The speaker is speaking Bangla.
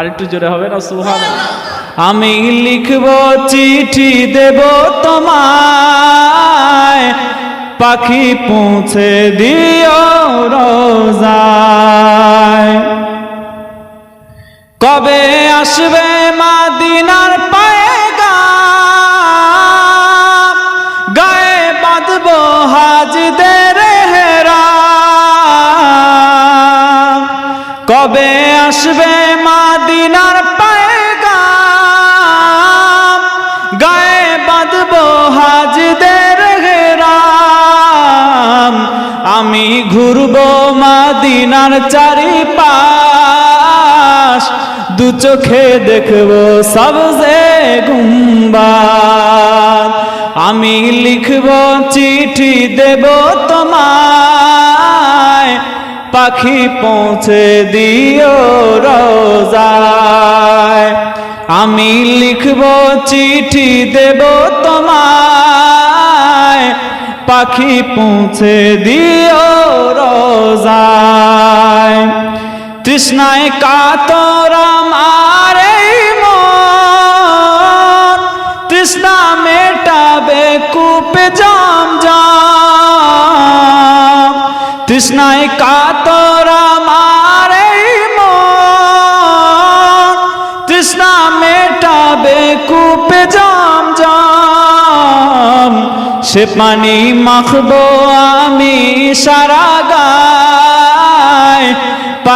আর একটু জোরে হবে না? সুহান আমি লিখব চিঠি দেব তোমায়। পাখি পৌঁছে দিও রোজায় মাদিনার চারিপাশ দু চোখে দেখব সবজে গুম্বাদ আমি লিখব চিঠি দেব তোমায়, পাখি পৌঁছে দিও রোজায়। আমি লিখব চিঠি দেব তোমায়, পাখি পৌঁছে দিও রোজায় তৃষ্ণায় কাতর আমার তৃষ্ণা মেটাবে কূপে জম জম তৃষ্ণায় কাতর আমার তৃষ্ণা মেটাবে কূপে জম জম সে পানি মাখবো আমি সারা গায়